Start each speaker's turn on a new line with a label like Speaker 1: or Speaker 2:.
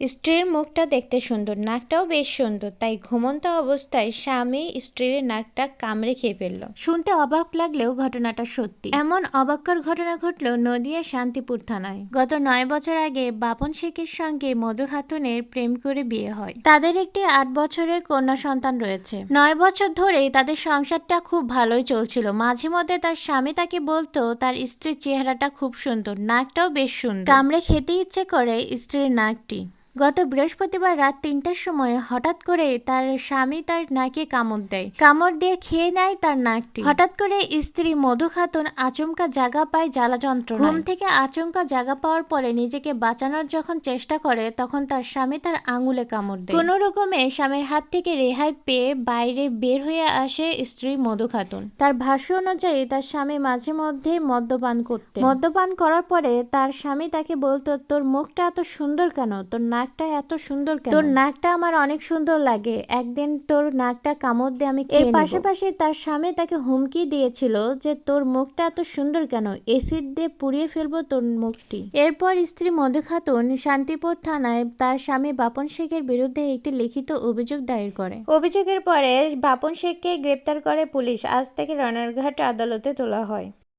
Speaker 1: স্ত্রীর মুখটা দেখতে সুন্দর, নাকটাও বেশ সুন্দর, তাই ঘুমন্ত অবস্থায় স্বামী স্ত্রীর নাকটা কামড়ে খেয়ে ফেলল। শুনতে অবাক লাগলেও ঘটনাটা সত্যি। এমন অবাক্যর ঘটনা ঘটল নদিয়া শান্তিপুর থানায়। গত নয় বছর আগে বাপন শেখের সঙ্গে মধু খাতুনের প্রেম করে বিয়ে হয়। তাদের একটি আট বছরের কন্যা সন্তান রয়েছে। নয় বছর ধরেই তাদের সংসারটা খুব ভালোই চলছিল। মাঝে মধ্যে তার স্বামী তাকে বলতো, তার স্ত্রীর চেহারাটা খুব সুন্দর, নাকটাও বেশ সুন্দর। কামড়ে খেতে ইচ্ছে করে স্ত্রীর নাকটি। গত বৃহস্পতিবার রাত তিনটার সময় হঠাৎ করে তার স্বামী তার নাকে কামড় দেয়। কামড় দিয়ে খেয়ে নেয় তার নাকটি। হঠাৎ করে স্ত্রী মধু খাতুন আচমকা জাগা পায় জ্বালা যন্ত্র ঘুম থেকে আচমকা জাগা পাওয়ার পরে নিজেকে বাঁচানোর যখন চেষ্টা করে, তখন তার স্বামী তার আঙুলে কামড় দেয়। কোনো রকমে স্বামীর হাত থেকে রেহাই পেয়ে বাইরে বের হয়ে আসে স্ত্রী মধু খাতুন। তার ভাষ্য অনুযায়ী তার স্বামী মাঝে মধ্যে মদ্যপান করতে মদ্যপান করার পরে তার স্বামী তাকে বলতো, তোর মুখটা এত সুন্দর কেন? তোর নাক নাকটা এত সুন্দর কেন? তোর নাকটা আমার অনেক সুন্দর লাগে। একদিন তোর নাকটা কামড় দিয়ে আমি এর পাশাপাশি তার স্বামী তাকে হুমকি দিয়েছিল যে তোর মুখটা এত সুন্দর কেন? এসিড দিয়ে পুড়িয়ে ফেলব তোর মুখটি। এরপর স্ত্রী মধু খাতুন শান্তিপুর থানায় তার স্বামী বাপন শেখের বিরুদ্ধে একটি লিখিত অভিযোগ দায়ের করে। অভিযোগের পরে বাপন শেখকে গ্রেপ্তার করে পুলিশ। আজ থেকে রানারঘাট আদালতে তোলা হয়।